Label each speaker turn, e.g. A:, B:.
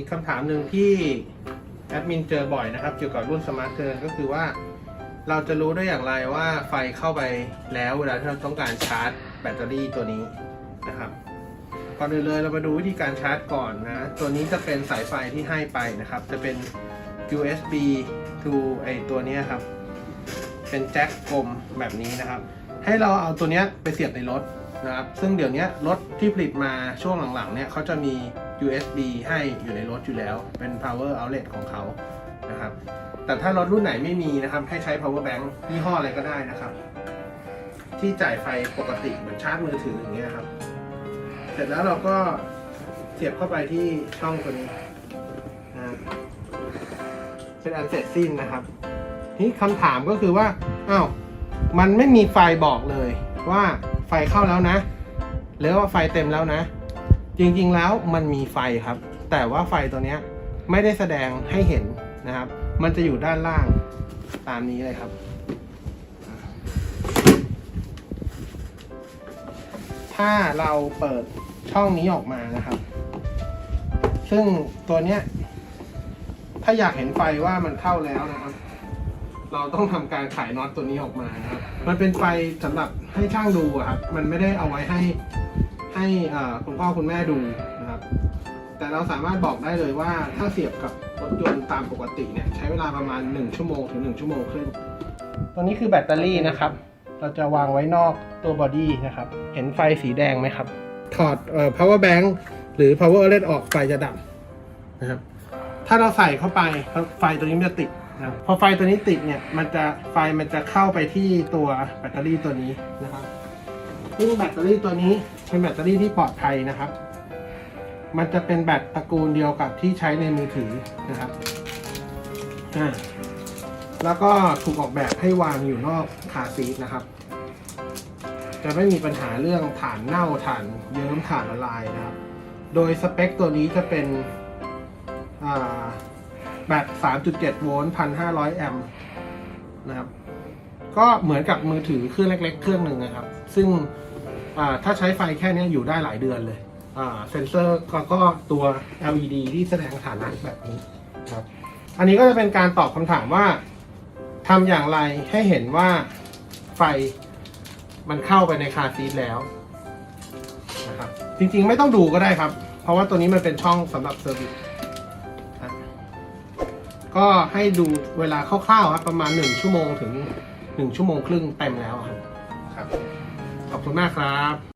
A: อีกคำถามหนึ่งที่แอดมินเจอบ่อยนะครับ เกี่ยวกับรุ่นสมาร์ทเกินก็คือว่า เราจะรู้ได้อย่างไรว่าไฟเข้าไปแล้วเวลาที่เราต้องการชาร์จแบตเตอรี่ตัวนี้นะครับก่อนอื่นเลยเรามาดูวิธีการชาร์จก่อนนะ ตัวนี้จะเป็นสายไฟที่ให้ไปนะครับ จะเป็น USB to ไอตัวนี้ครับ เป็นแจ็คกลมแบบนี้นะครับ ให้เราเอาตัวนี้ไปเสียบในรถ นะครับซึ่งเดี๋ยวนี้รถที่ผลิตมาช่วงหลังๆเนี่ยเขาจะมี USB ให้อยู่ในรถอยู่แล้ว เป็น power outlet ของเขานะครับแต่ถ้ารถรุ่นไหนไม่มีนะครับ ให้ใช้ power bank ยี่ห้ออะไรก็ได้นะครับ ที่จ่ายไฟปกติเหมือนชาร์จมือถืออย่างเงี้ยครับ เสร็จแล้วเราก็เสียบเข้าไปที่ช่องตัวนี้นะเป็นอันเสร็จสิ้นนะครับนี่คำถามก็คือว่าอ้าวมันไม่มีไฟบอกเลย ว่าไฟเข้าแล้วนะ หรือว่าไฟเต็มแล้วนะ จริงๆแล้วมันมีไฟครับ แต่ว่าไฟตัวนี้ไม่ได้แสดงให้เห็นนะครับ มันจะอยู่ด้านล่างตามนี้เลยครับ ถ้าเราเปิดช่องนี้ออกมานะครับ ซึ่งตัวเนี้ยถ้าอยากเห็นไฟว่ามันเข้าแล้วนะครับ เราต้องทำการขายน็อตตัวนี้ออกมานะครับ มันเป็นไฟสำหรับให้ช่างดูอะครับ มันไม่ได้เอาไว้ให้ให้อ่าคุณพ่อคุณแม่ดูนะครับ แต่เราสามารถบอกได้เลยว่าถ้าเสียบกับรถยนต์ตามปกติเนี่ยใช้เวลาประมาณ 1 ชั่วโมงถึง 1 ชั่วโมงครึ่งตัวนี้คือแบตเตอรี่นะครับ เราจะวางไว้นอกตัวบอดี้นะครับ เห็นไฟสีแดงไหมครับ ถอดเอ่อ power bank หรือ power outlet ออกไฟจะดับนะครับ ถ้าเราใส่เข้าไปไฟตัวนี้มันจะติด นะครับพอไฟตัวนี้ติดเนี่ยมันจะไฟมันจะเข้าไปที่ตัวแบตเตอรี่ตัวนี้นะครับซึ่งแบตเตอรี่ตัวนี้เป็นแบตเตอรี่ที่ปลอดภัยนะครับ มันจะเป็นแบตตระกูลเดียวกับที่ใช้ในมือถือนะครับอ่าแล้วก็ถูกออกแบบให้วางอยู่นอกคาซีทนะครับ จะไม่มีปัญหาเรื่องฐานเน่าฐานเยิ้มฐานละลายนะครับ โดยสเปคตัวนี้จะเป็นอ่า แบต3.7 โวลต์ 1,500 แอมป์นะครับ ก็เหมือนกับมือถือเครื่องเล็ก ๆ เครื่องหนึ่งนะครับ ซึ่งถ้าใช้ไฟแค่นี้อยู่ได้หลายเดือนเลยเซนเซอร์ก็ก็ตัว LED ที่แสดงฐานะแบบนี้ครับ อันนี้ก็จะเป็นการตอบคำถามว่าทำอย่างไรให้เห็นว่าไฟมันเข้าไปในคาซีทแล้วนะครับ จริงๆไม่ต้องดูก็ได้ครับ เพราะว่าตัวนี้มันเป็นช่องสำหรับเซอร์วิส ก็ให้ดูเวลาคร่าวๆครับประมาณ 1 ชั่วโมงถึง 1 ชั่วโมงครึ่งเต็มแล้วครับ ครับ ขอบคุณมากครับ